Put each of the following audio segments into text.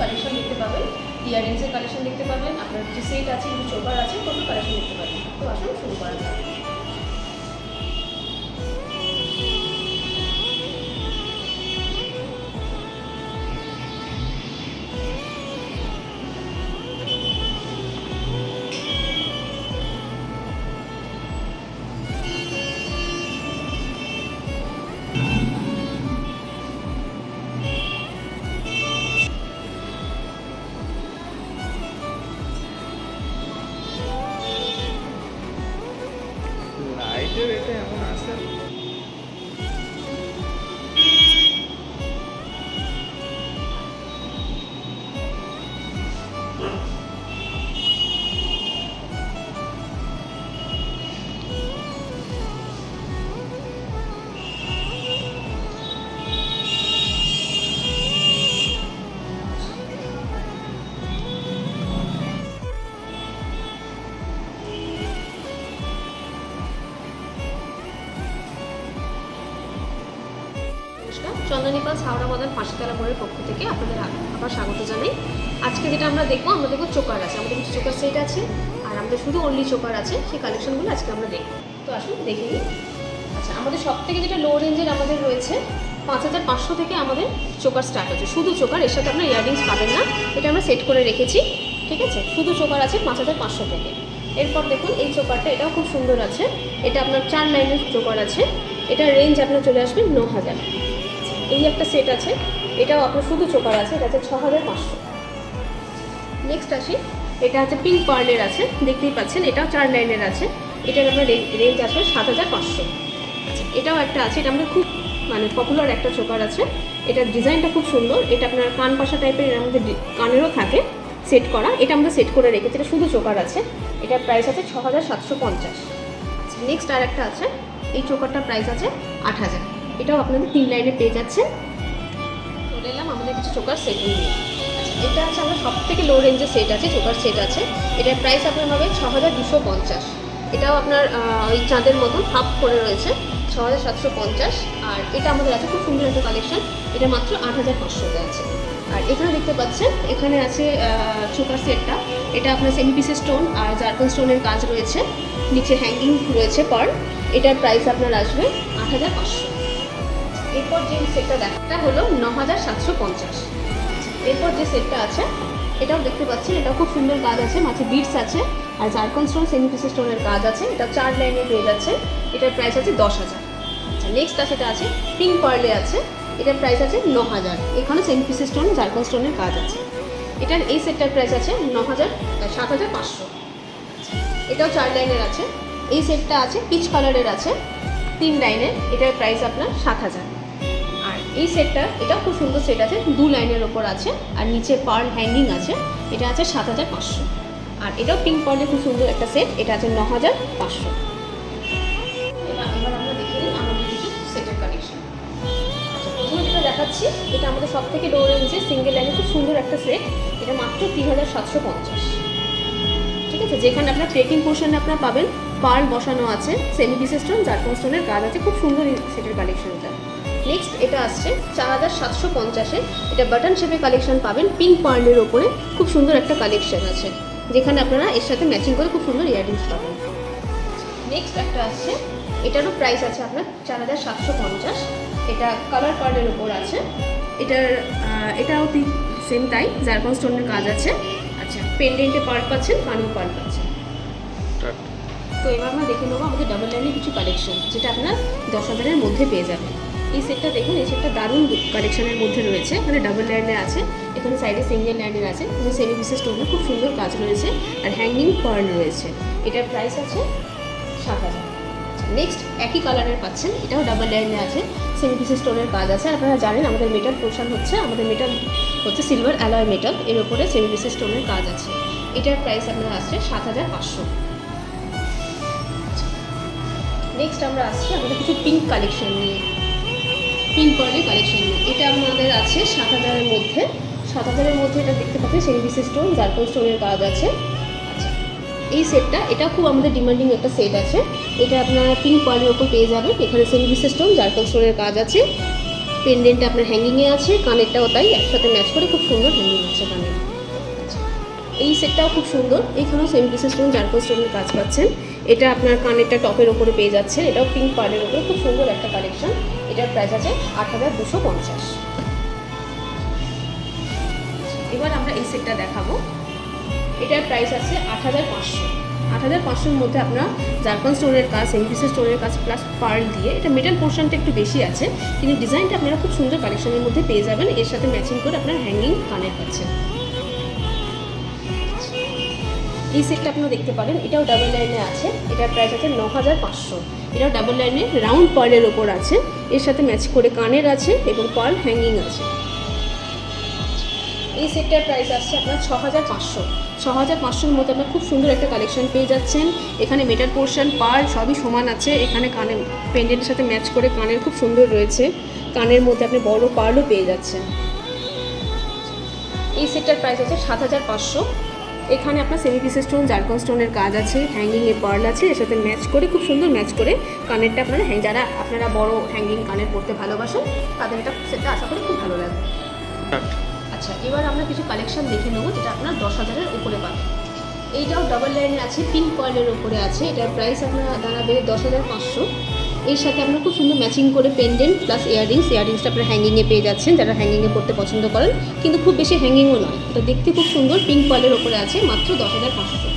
Collection দেখতে পাবেন ইয়ারিংসের collection দেখতে পাবেন, আপনার যে সেট আছে কিছু চোপার আছে কত কালেকশন দেখতে পাবেন। তো আসুন শুরু করা যাক। Yeah. পাল হাওড়া মদন ফাঁসিতলা মোড়ের পক্ষ থেকে আপনাদের আবার স্বাগত জানাই। আজকে যেটা আমরা দেখব আমরা দেখব চোকার আছে। আমাদের কিছু চোকার সেট আছে, আর আমাদের শুধু অনলি চোকার আছে, সেই কালেকশনগুলো আজকে আমরা দেখব। তো আসুন দেখে নিই। আচ্ছা আমাদের সব থেকে যেটা লো রেঞ্জের আমাদের রয়েছে, পাঁচ হাজার পাঁচশো থেকে আমাদের চোকার স্টার্ট হচ্ছে। শুধু চোকার, এর সাথে আপনার ইয়াররিংস পাবেন না। এটা আমরা সেট করে রেখেছি, ঠিক আছে? শুধু চোকার আছে পাঁচ হাজার পাঁচশো থেকে। এরপর দেখুন, এই চোকারটা এটাও খুব সুন্দর আছে। এটা আপনার চার লাইনের চোকার আছে। এটা রেঞ্জ আপনার চলে আসবে ন হাজার। এই একটা সেট আছে, এটাও আপনার শুধু চোকার আছে, এটা আছে ছ হাজার পাঁচশো। নেক্সট আসি, এটা আছে পিঙ্ক পার্লের আছে, দেখতেই পাচ্ছেন, এটাও চার লাইনের আছে, এটার আপনার রেঞ্জ আসবে সাত হাজার পাঁচশো। এটাও একটা আছে, এটা আমাদের খুব মানে পপুলার একটা চোকার আছে, এটার ডিজাইনটা খুব সুন্দর, এটা আপনার কান পাশা টাইপের এর মধ্যে কানেরও থাকে সেট করা, এটা আমরা সেট করে রেখেছি, এটা শুধু চোকার আছে, এটার প্রাইস আছে ছ হাজার সাতশো পঞ্চাশ। নেক্সট আর একটা আছে, এই চোকারটার প্রাইস আছে আট হাজার। এটাও আপনাদের তিন লাইনে পেয়ে যাচ্ছেন। চলে এলাম, আমাদের কিছু চোকার সেট নিয়ে আচ্ছা এটা আছে আমরা সব থেকে লো রেঞ্জের সেট আছে চোকার সেট আছে। এটার প্রাইস আপনার হবে ছ হাজার দুশো পঞ্চাশ। এটাও আপনার ওই চাঁদের মতন হাফ করে রয়েছে ছ হাজার সাতশো পঞ্চাশ। আর এটা আমাদের আছে খুব সুন্দর একটা কালেকশন এটা মাত্র আট হাজার পাঁচশোতে আছে। আর এখানে দেখতে পাচ্ছেন, এখানে আছে চোকার সেটটা এটা আপনার সেমি পিসের স্টোন আর জার্কন স্টোনের কাজ রয়েছে। নিচে হ্যাঙ্গিং রয়েছে পার এটার প্রাইস আপনার আসবে আট হাজার পাঁচশো। এরপর যে সেটটা দেখা হলো ন হাজার সাতশো পঞ্চাশ। এরপর যে সেটটা আছে, এটাও দেখতে পাচ্ছেন এটাও খুব সুন্দর কাজ আছে, মাঝে বিটস আছে, আর জারকন স্টোন সেমি স্টোনের কাজ আছে, এটা চার লাইনে পেয়ে যাচ্ছে, এটার প্রাইস আছে দশ হাজার। আচ্ছা নেক্সট এটা আছে পিঙ্ক পার্লে আছে, এটার প্রাইস আছে ন হাজার এখানে সেমি স্টোন জারকন স্টোনের কাজ আছে। এটার এই সেটটার প্রাইস আছে ন হাজার সাত হাজার পাঁচশো। এটাও চার লাইনের আছে, এই সেটটা আছে পিচ কালারের আছে, তিন লাইনের এটার প্রাইস আপনার সাত হাজার। এই সেটটা এটাও খুব সুন্দর সেট আছে, দু লাইনের ওপর আছে, আর নিচে পার্ল হ্যাঙ্গিং আছে, এটা আছে সাত হাজার পাঁচশো। আর এটাও পিঙ্ক পার্লের খুব সুন্দর একটা সেট এটা আছে ন হাজার পাঁচশো। এবার আমরা দেখে আমাদের সেটের কালেকশন আচ্ছা দেখাচ্ছি, এটা আমাদের সব থেকে লো রেঞ্জে সিঙ্গেল লাইনে খুব সুন্দর একটা সেট এটা মাত্র তিন হাজার সাতশো পঞ্চাশ। ঠিক আছে, যেখানে আপনার ট্রেকিং পোর্শনে আপনার পাবেন পার্ল বসানো আছে সেমি পিস স্টোন জারকন স্টোনের কাজ আছে, খুব সুন্দর সেটের কালেকশনটা নেক্সট এটা আসছে চার হাজার সাতশো পঞ্চাশে। এটা বাটন শেপে কালেকশন পাবেন পিঙ্ক পার্লের ওপরে। খুব সুন্দর একটা কালেকশন আছে যেখানে আপনারা এর সাথে ম্যাচিং করে খুব সুন্দর ইয়াররিংস পাবেন। নেক্সট একটা আসছে। এটারও প্রাইস আছে আপনার চার হাজার সাতশো পঞ্চাশ। এটা কালার পার্লের ওপর আছে। এটার এটাও সেম তাই জারকন স্টোনের কাজ আছে। আচ্ছা পেন্ডেন্টে পার্ট পাচ্ছেন কানেও পার্ট পাচ্ছেন। তো এবার আমরা দেখে নেব আমাদের ডাবল লাইনের কিছু কালেকশন যেটা আপনার দশ হাজারের মধ্যে পেয়ে যাবেন। এই সেটটা দেখুন, এই সেটটা দারুণ কালেকশনের মধ্যে রয়েছে এখানে ডাবল লাইনের আছে, এখানে সাইডে সিঙ্গেল লাইনের আছে, এখানে সেমি পিসের স্টোনের খুব সুন্দর কাজ রয়েছে, আর হ্যাঙ্গিং পার্ল রয়েছে। এটার প্রাইস আছে সাত হাজার। নেক্সট একই কালারের পাচ্ছেন, এটাও ডাবল লাইনে আছে সেমি পিসের স্টোনের কাজ আছে। আপনারা জানেন, আমাদের মেটাল পোর্শন হচ্ছে, আমাদের মেটাল হচ্ছে সিলভার অ্যালয় মেটাল এর ওপরে সেমি পিসের স্টোনের কাজ আছে। এটার প্রাইস আপনার আসছে সাত হাজার পাঁচশো। নেক্সট আমরা আসছি আমাদের কিছু পিঙ্ক কালেকশন নিয়ে। পিঙ্ক পার্লের কালেকশন এটা আমাদের আছে সাত হাজারের মধ্যে। সাত হাজারের মধ্যে এটা দেখতে পাচ্ছেন সেমি বিশেষ স্টোন জারকন স্টোনের কাজ আছে। আচ্ছা এই সেটটা এটা খুব আমাদের ডিমান্ডিং একটা সেট আছে। এটা আপনারা পিঙ্ক পার্লের ওপর পেয়ে যাবেন। এখানে সেমি পিসের স্টোন জারকন স্টোনের কাজ আছে। পেন্ডেন্টটা আপনার হ্যাঙ্গিংয়ে আছে, কানেরটাও তাই একসাথে ম্যাচ করে খুব সুন্দর হ্যাঙ্গিং আছে কানের। এই সেটটাও খুব সুন্দর। এখানেও সেম পিসেস স্টোন জারকো স্টোনের কাজ পাচ্ছেন। এটা আপনার কানেরটা টপের ওপরে পেয়ে যাচ্ছেন। এটাও পিঙ্ক পার্লের ওপরে খুব সুন্দর একটা কালেকশন এটার প্রাইস আছে আট হাজার দুশো পঞ্চাশ। এবার আমরা এই সেটটা দেখাবো। এটার প্রাইস আছে আট হাজার পাঁচশো। আট হাজার পাঁচশোর মধ্যে আপনার জারকন স্টোনের কাজ এমপিসি স্টোনের কাজ প্লাস পার্ল দিয়ে, এটা মেটাল পোর্শনটা একটু বেশি আছে, কিন্তু ডিজাইনটা আপনারা খুব সুন্দর কালেকশনের মধ্যে পেয়ে যাবেন। এর সাথে ম্যাচিং করে আপনার হ্যাঙ্গিং কানের পাচ্ছেন এই সেটটা আপনারা দেখতে পারেন। এটাও ডাবল লাইনে আছে। এটার প্রাইস আছে ন হাজার পাঁচশো। এটাও ডাবল লাইনে রাউন্ড পার্লের ওপর আছে। এর সাথে ম্যাচ করে কানের আছে এবং পার্ল হ্যাঙ্গিং আছে। এই সেটটার প্রাইস আসছে আপনার ছ হাজার পাঁচশো। ছ হাজার পাঁচশোর মধ্যে আপনার খুব সুন্দর একটা কালেকশন পেয়ে যাচ্ছেন। এখানে মেটার পোর্শন পার সবই সমান আছে। এখানে কানে পেন্ডেন্টের সাথে ম্যাচ করে কানের খুব সুন্দর রয়েছে। কানের মধ্যে আপনি বড় পার্লও পেয়ে যাচ্ছেন। এই সেটটার প্রাইস আছে সাত হাজার পাঁচশো। এখানে আপনার সেমি পিসের স্টোন জারকন স্টোনের কাজ আছে হ্যাঙ্গিংয়ে পার্ল আছে, এর সাথে ম্যাচ করে, খুব সুন্দর ম্যাচ করে কানেরটা আপনারা হ্যাং যারা আপনারা বড় হ্যাঙ্গিং কানের পরতে ভালোবাসেন, তাদের এটা সেটটা আশা করি খুব ভালো লাগবে। আচ্ছা এবার আমরা কিছু কালেকশন দেখে নেব, যেটা আপনার দশ হাজারের উপরে পাবেন। এইটাও ডাবল লাইনে আছে পিঙ্ক কয়েলের উপরে আছে, এটার প্রাইস আপনার দাঁড়াবে দশ হাজার পাঁচশো। এর সাথে আপনার খুব সুন্দর ম্যাচিং করে পেন্ডেন্ট প্লাস ইয়াররিংস ইয়াররিংসটা আপনার হ্যাঙ্গিংয়ে পেয়ে যাচ্ছেন, যারা হ্যাঙ্গিংয়ে পড়তে পছন্দ করেন। কিন্তু খুব বেশি হ্যাঙ্গিংও নয় এটা দেখতে খুব সুন্দর পিঙ্ক কয়েলের ওপরে আছে, মাত্র দশ হাজার পাঁচশো।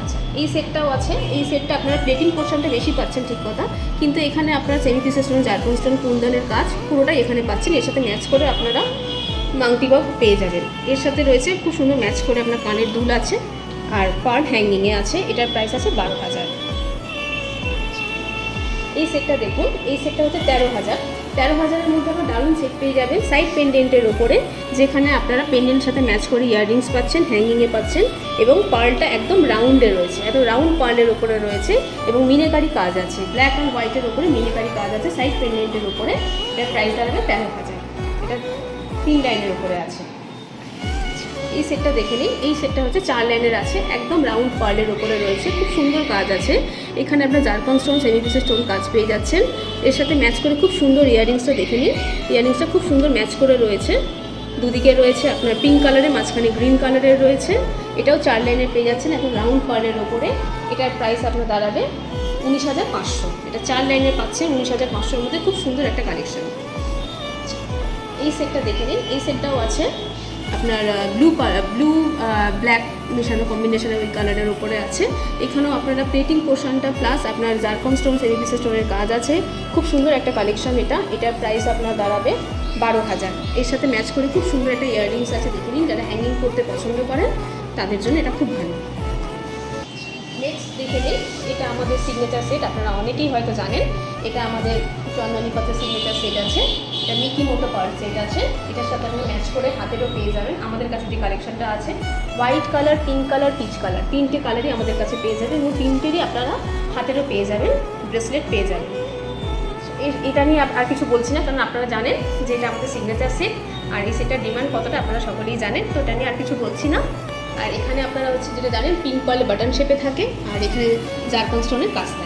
আচ্ছা এই সেটটাও আছে, এই সেটটা আপনারা প্লেটিং পোর্শনটা বেশি পাচ্ছেন, ঠিক কথা। কিন্তু এখানে আপনারা সেমি পিসের স্টোন জারকন স্টোন কুন্দনের কাজ পুরোটাই এখানে পাচ্ছেন, এর সাথে ম্যাচ করে আপনারা মাংটি বক পেয়ে যাবেন। এর সাথে রয়েছে খুব সুন্দর ম্যাচ করে আপনার কানের দুল আছে, আর পার হ্যাঙ্গিংয়ে আছে, এটার প্রাইস আছে বারো হাজার। এই সেটটা দেখুন, এই সেটটা হচ্ছে তেরো হাজার। তেরো হাজারের মধ্যে আপনার দারুণ সেট পেয়ে যাবেন সাইড পেন্ডেন্টের ওপরে, যেখানে আপনারা পেন্ডেন্টের সাথে ম্যাচ করে ইয়াররিংস পাচ্ছেন হ্যাঙ্গিংয়ে পাচ্ছেন এবং পার্লটা একদম রাউন্ডে রয়েছে একদম রাউন্ড পার্লের ওপরে রয়েছে এবং মিনেকারি কাজ আছে ব্ল্যাক অ্যান্ড হোয়াইটের ওপরে মিনেকারি কাজ আছে সাইড পেন্ডেন্টের ওপরে। এটার প্রাইস দাঁড়াবে তেরো হাজার। এটা তিন লাইনের ওপরে আছে। এই সেটটা দেখে নিন এই সেটটা হচ্ছে চার লাইনের আছে, একদম রাউন্ড পার্লের ওপরে রয়েছে। খুব সুন্দর কাজ আছে। এখানে আপনার জারকন স্টোন সেমিপিসের স্টোন কাজ পেয়ে যাচ্ছেন। এর সাথে ম্যাচ করে খুব সুন্দর ইয়াররিংসটা দেখে নিন। ইয়াররিংসটা খুব সুন্দর ম্যাচ করে রয়েছে। দুদিকে রয়েছে আপনার পিঙ্ক কালারের মাঝখানে গ্রিন কালারের রয়েছে। এটাও চার লাইনের পেয়ে যাচ্ছেন এখন রাউন্ড পার্লের ওপরে। এটার প্রাইস আপনার দাঁড়াবে উনিশ হাজার পাঁচশো। এটা চার লাইনের পাচ্ছেন উনিশ হাজার পাঁচশোর মধ্যে খুব সুন্দর একটা কালেকশন এই সেটটা দেখে নিন। এই সেটটাও আছে। আপনার ব্লু ব্লু ব্ল্যাক মেশানো কম্বিনেশনের ওই কালারের উপরে আছে। এখানেও আপনারা প্লেটিং পোর্শনটা প্লাস আপনার জারকন স্টোন সেরিপিসের স্টোনের কাজ আছে। খুব সুন্দর একটা কালেকশন এটা। এটার প্রাইস আপনার দাঁড়াবে বারো হাজার। এর সাথে ম্যাচ করে খুব সুন্দর একটা ইয়াররিংস আছে দেখে নিন। যারা হ্যাঙ্গিং করতে পছন্দ করেন, তাদের জন্য এটা খুব ভালো। নেক্সট দেখে নিন। এটা আমাদের সিগনেচার সেট আপনারা অনেকেই হয়তো জানেন। এটা আমাদের চন্দনী পাতের সিগনেচার সেট আছে। এটা মিকি মোটো পাওয়ার সেট আছে। এটার সাথে আপনি ম্যাচ করে হাতেরও পেয়ে যাবেন। আমাদের কাছে যে কালেকশনটা আছে white colour pink colour peach colour তিনটে কালারই আমাদের কাছে পেয়ে যাবেন এবং তিনটেরই আপনারা হাতেরও পেয়ে যাবেন ব্রেসলেট পেয়ে যাবেন। এটা নিয়ে আর কিছু বলছি না, কারণ আপনারা জানেন যে এটা আমাদের সিগনেচার সেট আর এই সেটার ডিমান্ড কতটা আপনারা সকলেই জানেন, তো এটা নিয়ে আর কিছু বলছি না। আর এখানে আপনারা হচ্ছে যেটা জানেন পিঙ্ক পার্লে বাটন শেপে থাকে আর এখানে জারকন স্টোনের কাজ থাকে।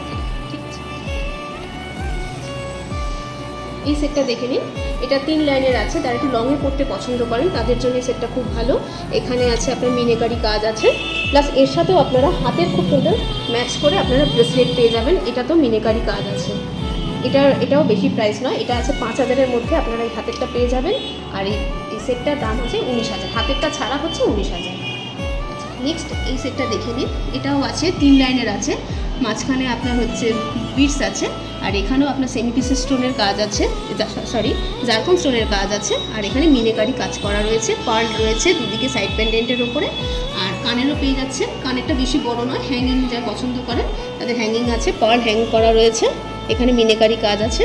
এই সেটটা দেখে নিন। এটা তিন লাইনের আছে, যারা একটু লংয়ে পড়তে পছন্দ করেন, তাদের জন্য এই সেটটা খুব ভালো। এখানে আছে আপনার মিনেকারি কাজ আছে। প্লাস এর সাথেও আপনারা হাতের খুব সুন্দর ম্যাচ করে আপনারা ব্রেসলেট পেয়ে যাবেন। এটা তো মিনেকারি কাজ আছে। এটার, এটাও বেশি প্রাইস নয়। এটা আছে পাঁচ হাজারের মধ্যে আপনারা এই হাতেরটা পেয়ে যাবেন। আর এই এই সেটটার দাম হচ্ছে উনিশ হাজার। হাতেরটা ছাড়া হচ্ছে উনিশ হাজার। নেক্সট এই সেটটা দেখে নিন। এটাও আছে, তিন লাইনের আছে। মাঝখানে আপনার হচ্ছে বিটস আছে। আর এখানেও আপনার সেমি পিসের স্টোনের কাজ আছে। সরি জারকন স্টোনের কাজ আছে। আর এখানে মিনেকারি কাজ করা রয়েছে। পার্ল রয়েছে দুদিকে সাইড পেন্ডেন্টের ওপরে আর কানেরও পেয়ে যাচ্ছে। কানেরটা বেশি বড় নয় হ্যাঙ্গিং যা পছন্দ করেন, তাদের হ্যাঙ্গিং আছে। পার্ল হ্যাং করা রয়েছে। এখানে মিনেকারি কাজ আছে।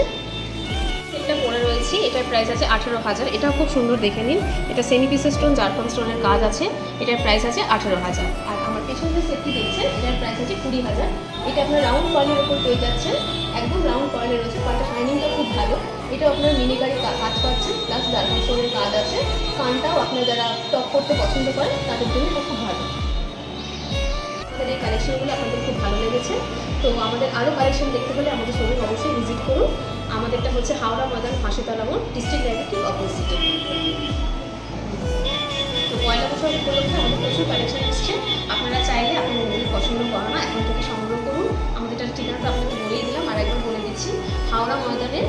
সেটটা পরে রয়েছি। এটার প্রাইস আছে আঠেরো হাজার। এটাও খুব সুন্দর দেখে নিন। এটা সেমি পিসের স্টোন জারকন স্টোনের কাজ আছে। এটার প্রাইস আছে আঠেরো হাজার। আর পেছনে যে সেটটি দেখছেন এটার প্রাইস আছে কুড়ি হাজার। এটা আপনার রাউন্ড কয়েলের উপর পেয়ে যাচ্ছেন একদম রাউন্ড কয়েলের রয়েছে। কয়েলটা শাইনিংটা খুব ভালো। এটা আপনার মিনিকারি কাজ পাচ্ছেন প্লাস জারকন স্টোনের কাজ আছে। কানটাও আপনার যারা টপ করতে পছন্দ করেন তাদের জন্য এটা খুব ভালো। আমাদের এই কালেকশনগুলো আপনাদের খুব ভালো লেগেছে। তো আমাদের আরও কালেকশন দেখতে হলে আমাদের শোরুম অবশ্যই ভিজিট করুন। আমাদেরটা হচ্ছে হাওড়া ময়দান ফাঁসিতলা মোড় ডিস্ট্রিক্ট লাইব্রেরি অপোজিটে তো পয়লা বছর উপলক্ষে আমাদের প্রচুর কালেকশন এসছে। পছন্দ করো না, এখন থেকে সংগ্রহ করুন। আমাদের এটার ঠিকানাটা আপনাকে বলেই দিলাম, আর একবার বলে দিচ্ছি, হাওড়া ময়দানে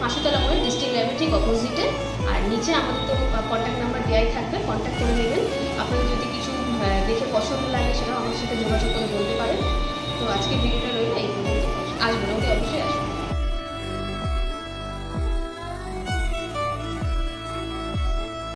ফাঁসিতলা মোড়ে ডিস্ট্রিক্ট লাইব্রেরি ঠিক অপোজিটে আর নিচে আমাদের তো কন্ট্যাক্ট নাম্বার দেওয়াই থাকবে কন্ট্যাক্ট করে নেবেন। আপনাদের যদি কিছু দেখে পছন্দ লাগে সেটাও আমাদের সাথে যোগাযোগ করে বলতে পারেন। তো আজকে ভিডিওটা রইল এই পর্যন্ত আসবেন ওকে অবশ্যই আসবেন।